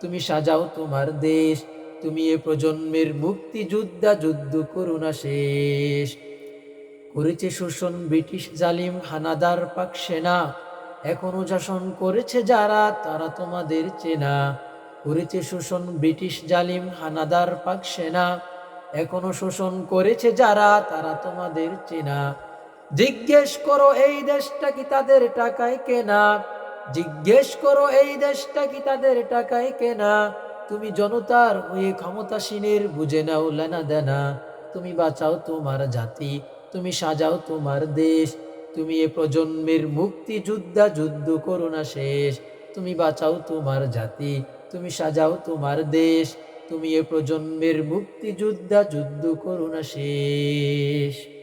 তুমি সাজাও তোমার দেশ। তুমি এ প্রজন্মের মুক্তি যুদ্ধা যুদ্ধ করো না শেষ। করেছে শোষণ ব্রিটিশ জালিম হানাদার পাক সেনা। এখনও শাসন করেছে যারা, তারা তোমাদের চেনা। করেছে শোষণ ব্রিটিশ জালিম হানাদার পাক সেনা। এখনও শোষণ করেছে যারা, তারা তোমাদের চেনা। জিজ্ঞেস করো, এই দেশটা কি তাদের টাকায় কেনা? জিজ্ঞেস করো, এই দেশটা কি তাদের টাকায় কেনা? তুমি জনতার ওই ক্ষমতাসীনের বুঝে নাও, লেনা দেনা। তুমি বাঁচাও তোমার জাতি, তুমি সাজাও তোমার দেশ। তুমি এ প্রজন্মের মুক্তি যুদ্ধা, যুদ্ধ করো না শেষ। তুমি বাঁচাও তোমার জাতি, তুমি সাজাও তোমার দেশ। তুমি এ প্রজন্মের মুক্তি যুদ্ধা, যুদ্ধ করো না শেষ।